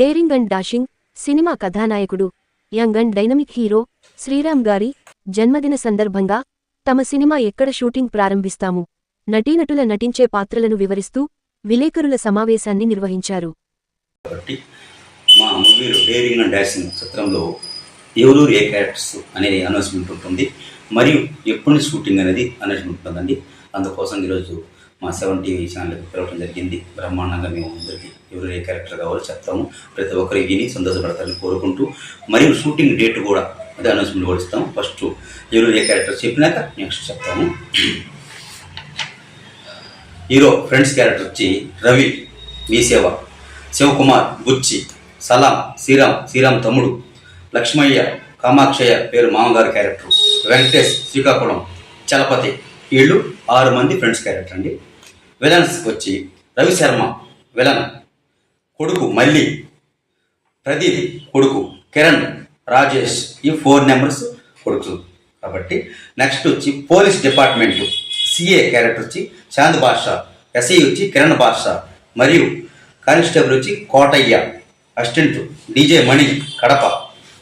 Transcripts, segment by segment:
Daring and dashing cinema కథానాయకుడు young and dynamic hero Sriram గారి జన్మదిన సందర్భంగా తమ సినిమా ఎక్కడ షూటింగ్ ప్రారంభిస్తాము? నటీనటుల నటించే పాత్రలను వివరిస్తూ విలేకరుల సమావేశాన్ని నిర్వహించారు. కాబట్టి మా మూవీలో డేరింగ్ అండ్ డాషింగ్ చిత్రంలో ఎవరూరు ఏ క్యారెక్టర్స్ అనేది అనౌన్స్మెంట్ ఉంటుంది. మరియు ఎప్పుడు షూటింగ్ అనేది అనౌన్స్మెంట్ ఉంటుందండి అందుకోసం ఈరోజు మా సెవెన్ టీవీ ఛానల్కి పిలవడం జరిగింది. బ్రహ్మాండంగా మేము అందరికీ ఎవరు ఏ క్యారెక్టర్ కావాలో చెప్తాము. ప్రతి ఒక్కరు విని సంతోషపడతారని కోరుకుంటూ మరియు షూటింగ్ డేట్ కూడా అదే అనౌన్స్మెంట్ కూడా ఇస్తాం ఫస్ట్ ఎవరు ఏ క్యారెక్టర్ చెప్పినాక నెక్స్ట్ చెప్తాము. హీరో ఫ్రెండ్స్ క్యారెక్టర్ వచ్చి రవి మీ సేవ శివకుమార్ బుచ్చి సలాం శ్రీరామ్ శ్రీరామ్ తమ్ముడు లక్ష్మయ్య కామాక్షయ్య పేరు మామగారి క్యారెక్టర్ వెంకటేష్ శ్రీకాకుళం చలపతి. వీళ్ళు ఆరు మంది ఫ్రెండ్స్ క్యారెక్టర్ అండి. విలన్స్కి వచ్చి రవి శర్మ విలన్ కొడుకు మల్లి ప్రదీప్ కొడుకు కిరణ్ రాజేష్ ఈ ఫోర్ నెంబర్స్ కొడుకు. కాబట్టి నెక్స్ట్ వచ్చి పోలీస్ డిపార్ట్మెంట్ సిఏ క్యారెక్టర్ వచ్చి చాంద్ బాషా ఎస్ఐ వచ్చి కిరణ్ బాషా మరియు కానిస్టేబుల్ వచ్చి Kotayya assistant DJ Mani Kadapa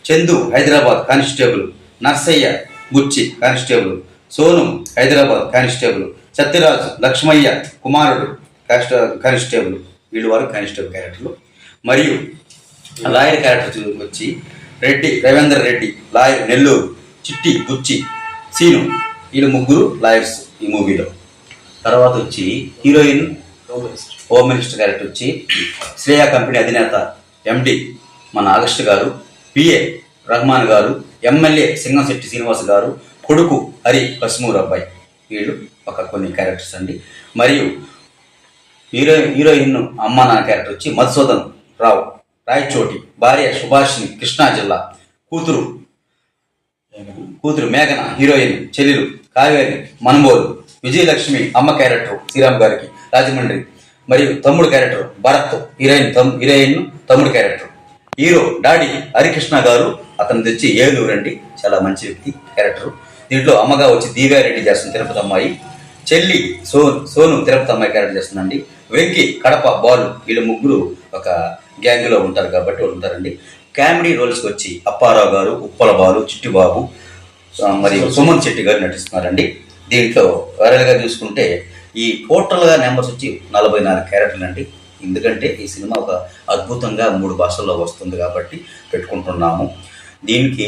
Chandu Hyderabad constable Narsayya Bucchi constable Sonu Hyderabad constable Satyaraju Lakshmayya కుమారుడు కానిస్ట- కానిస్టేబుల్ వీళ్ళు వారు కానిస్టేబుల్ క్యారెక్టర్లు. మరియు లాయర్ క్యారెక్టర్ వచ్చి రెడ్డి రవీందర్ రెడ్డి లాయర్ నెల్లూరు చిట్టి బుచ్చి సీను వీళ్ళు ముగ్గురు లాయర్స్ ఈ మూవీలో. తర్వాత వచ్చి హీరోయిన్ హోమ్ మినిస్టర్ క్యారెక్టర్ వచ్చి శ్రేయ కంపెనీ అధినేత ఎండి మన ఆగస్ట్ గారు పిఏ రహమాన్ గారు ఎమ్మెల్యే సింగంశెట్టి శ్రీనివాస్ గారు కొడుకు హరి కశ్మూర్ అబ్బాయి. వీళ్ళు ఒక కొన్ని క్యారెక్టర్స్ అండి. మరియు హీరో హీరోయిన్ అమ్మ నా క్యారెక్టర్ వచ్చి మధుసూదన్ రావు రాయచోటి భార్య సుభాషిణి కృష్ణా జిల్లా కూతురు కూతురు మేఘన హీరోయిన్ చెల్లెలు కావేరి మనుబోలు విజయలక్ష్మి అమ్మ క్యారెక్టర్ శ్రీరామ్ గారికి రాజమండ్రి. మరియు తమ్ముడు క్యారెక్టర్ భరత్ హీరోయిన్ తమ్ హీరోయిన్ తమ్ముడు క్యారెక్టర్ హీరో డాడీ హరికృష్ణ గారు అతను తెచ్చి ఏలూరు అండి. చాలా మంచి వ్యక్తి క్యారెక్టర్ దీంట్లో అమ్మగా వచ్చి దీవారెడ్డి చేస్తుంది తిరుపతి అమ్మాయి చెల్లి సో సోను తిరుపతి అమ్మాయి క్యారెక్టర్ చేస్తుందండి. వెంకి కడప బాలు వీళ్ళు ముగ్గురు ఒక గ్యాంగ్లో ఉంటారు కాబట్టి వాళ్ళు ఉంటారండి. కామెడీ రోల్స్కి వచ్చి అప్పారావు గారు ఉప్పల బాలు చిట్టిబాబు ఆ, మరియు సుమన్ శెట్టి. గారు నటిస్తున్నారండి. దీంట్లో వేరేగా చూసుకుంటే ఈ టోటల్గా నెంబర్స్ వచ్చి నలభై నాలుగు క్యారెక్టర్లు అండి ఎందుకంటే ఈ సినిమా ఒక అద్భుతంగా మూడు భాషల్లో వస్తుంది కాబట్టి పెట్టుకుంటున్నాము. దీనికి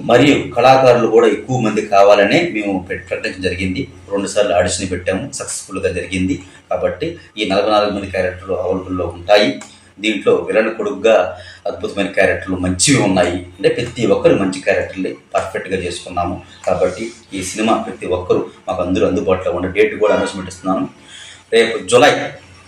మరియు కళాకారులు కూడా ఎక్కువ మంది కావాలనే మేము ప్రకటించడం జరిగింది. రెండుసార్లు ఆడిషన్ పెట్టాము. సక్సెస్ఫుల్గా జరిగింది. కాబట్టి ఈ నలభై నాలుగు మంది క్యారెక్టర్లు అవైలబుల్లో ఉంటాయి. దీంట్లో విలన్ కొడుకుగా అద్భుతమైన క్యారెక్టర్లు మంచివి ఉన్నాయి. అంటే ప్రతి ఒక్కరు మంచి క్యారెక్టర్లు పర్ఫెక్ట్గా చేసుకున్నాము. కాబట్టి ఈ సినిమా ప్రతి ఒక్కరు మాకు అందరూ అందుబాటులో ఉన్న డేట్ కూడా అనౌన్స్మెంట్ ఇస్తున్నాను. రేపు జూలై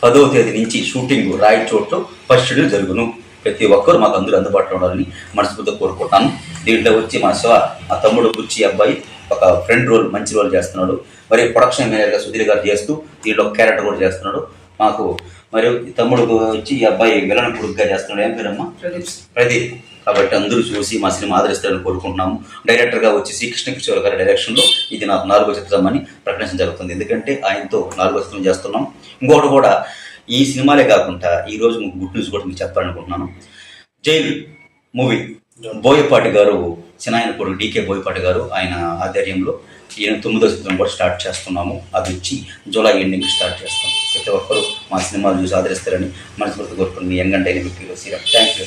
పదో తేదీ నుంచి షూటింగ్ రాయచోట్లో ఫస్ట్ షెడ్యూల్ జరుగును. ప్రతి ఒక్కరు మాకు అందరూ అందుబాటులో ఉండాలని మనస్ఫూర్తిగా కోరుకుంటాను. దీంట్లో వచ్చి మా శివ మా తమ్ముడు బుచ్చి అబ్బాయి ఒక ఫ్రెండ్ రోల్ మంచి రోల్ చేస్తున్నాడు. మరి ప్రొడక్షన్ మేనేజర్గా సుధీర్ గారు చేస్తూ దీంట్లో క్యారెక్టర్ కూడా చేస్తున్నాడు. మాకు మరియు తమ్ముడు వచ్చి ఈ అబ్బాయి విలన్ కొడుకుగా చేస్తున్నాడు. ఏం పేరమ్మా? ప్రదీప్. కాబట్టి అందరూ చూసి మా సినిమా ఆదరిస్తారని కోరుకుంటున్నాము. డైరెక్టర్గా వచ్చి శ్రీకృష్ణ కిషోర్ గారి డైరెక్షన్లో ఇది నాకు నాలుగో చిత్రం అని ప్రకటించడం జరుగుతుంది. ఎందుకంటే ఆయనతో నాలుగో చిత్రం చేస్తున్నాం. ఇంకొకటి కూడా ఈ సినిమాలే కాకుండా ఈ రోజు మీకు గుడ్ న్యూస్ కూడా మీకు చెప్పాలనుకుంటున్నాను. Jail movie. బోయపాటి గారు చిన్నాయన కొడుకు డీకే బోయపాటి గారు ఆయన ఆధ్వర్యంలో ఈయన తొమ్మిదో చిత్రం కూడా స్టార్ట్ చేస్తున్నాము. అది వచ్చి జూలై ఎండింగ్ స్టార్ట్ చేస్తాం. ప్రతి ఒక్కరు మా సినిమాలు చూసి ఆదరిస్తారని మనస్ఫూర్తి కోరుకుని మీ యంగ్ థ్యాంక్ యూ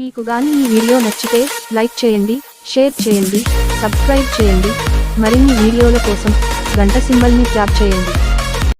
మీకు గాని ఈ వీడియో నచ్చితే లైక్ చేయండి షేర్ చేయండి సబ్స్క్రైబ్ చేయండి. మరిన్ని వీడియోల కోసం గంట సింబల్ని ట్యాప్ చేయండి.